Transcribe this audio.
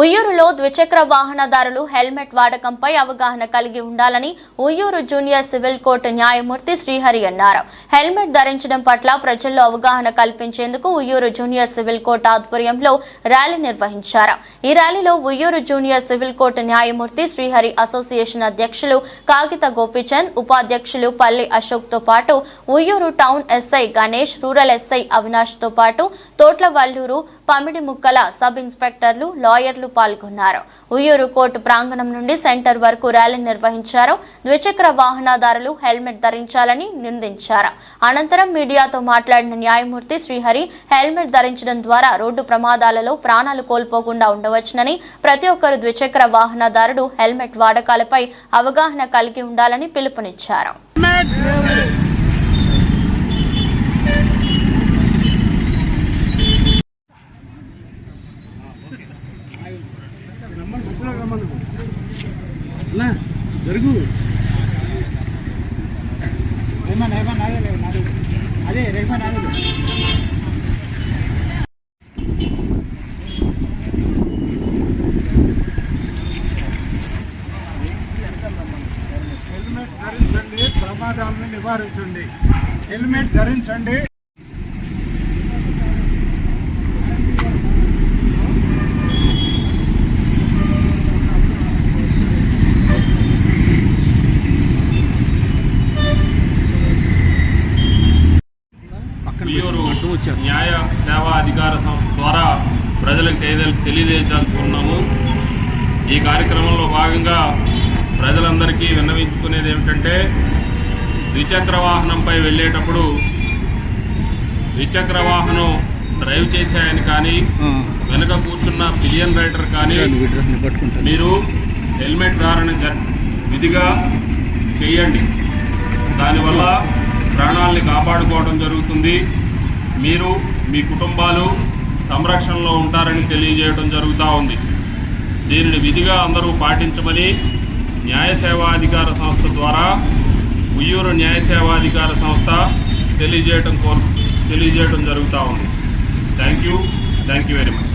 ఉయ్యూరులో ద్విచక్ర వాహనదారులు హెల్మెట్ వాడకంపై అవగాహన కలిగి ఉండాలని ఉయ్యూరు జూనియర్ సివిల్ కోర్టు న్యాయమూర్తి శ్రీహరి అన్నారు. హెల్మెట్ ధరించడం పట్ల ప్రజల్లో అవగాహన కల్పించేందుకు ఉయ్యూరు జూనియర్ సివిల్ కోర్టు ఆధ్వర్యంలో ర్యాలీ నిర్వహించారు. ఈ ర్యాలీలో ఉయ్యూరు జూనియర్ సివిల్ కోర్టు న్యాయమూర్తి శ్రీహరి అసోసియేషన్ అధ్యక్షులు కాగిత గోపీచంద్ ఉపాధ్యక్షులు పల్లి అశోక్తో పాటు Uyyuru town SI Ganesh rural SI అవినాష్తో పాటు తోట్లవల్లూరు పమిడి ముక్కల సబ్ ఇన్స్పెక్టర్లు లాయర్లు పాల్గొన్నారు. ఉయ్యూరు కోర్టు ప్రాంగణం నుండి సెంటర్ వరకు ర్యాలీ నిర్వహించారు. ద్విచక్ర వాహనదారులు హెల్మెట్ ధరించాలని నిర్ణయించారు అనంతరం మీడియాతో మాట్లాడిన న్యాయమూర్తి శ్రీహరి హెల్మెట్ ధరించడం ద్వారా రోడ్డు ప్రమాదాలలో ప్రాణాలు కోల్పోకుండా ఉండవచ్చునని ప్రతి ఒక్కరు ద్విచక్ర వాహనదారుడు హెల్మెట్ వాడకాలపై అవగాహన కలిగి ఉండాలని పిలుపునిచ్చారు. జరుగు. అదే రేమన్ నాగలే హెల్మెట్ ధరించండి ప్రమాదాలను నివారించండి. హెల్మెట్ ధరించండి. ఉయ్యూరు న్యాయ సేవా అధికార సంస్థ ద్వారా ప్రజలకు తెలియ- తెలియజేయాలనుకున్నాము ఈ కార్యక్రమంలో భాగంగా ప్రజలందరికీ విన్నవించుకునేది ఏమిటంటే ద్విచక్ర వాహనంపై వెళ్ళేటప్పుడు ద్విచక్ర వాహనం డ్రైవ్ చేసే ఆయన కానీ వెనుక కూర్చున్న పిలియన్ రైడర్ కానీ మీరు హెల్మెట్ ధారణ విధిగా చేయండి. దానివల్ల ప్రాణాలని కాపాడుకోవడం జరుగుతుంది. మీరు మీ కుటుంబాలు సంరక్షణలో ఉంటారని తెలియజేయడం జరుగుతూ ఉంది. దీనిని విధిగా అందరూ పాటించమని న్యాయసేవాధికార సంస్థ ద్వారా ఉయ్యూరు న్యాయసేవాధికార సంస్థ తెలియజేయటం కోరు తెలియజేయడం జరుగుతూ ఉంది. Thank you thank you very much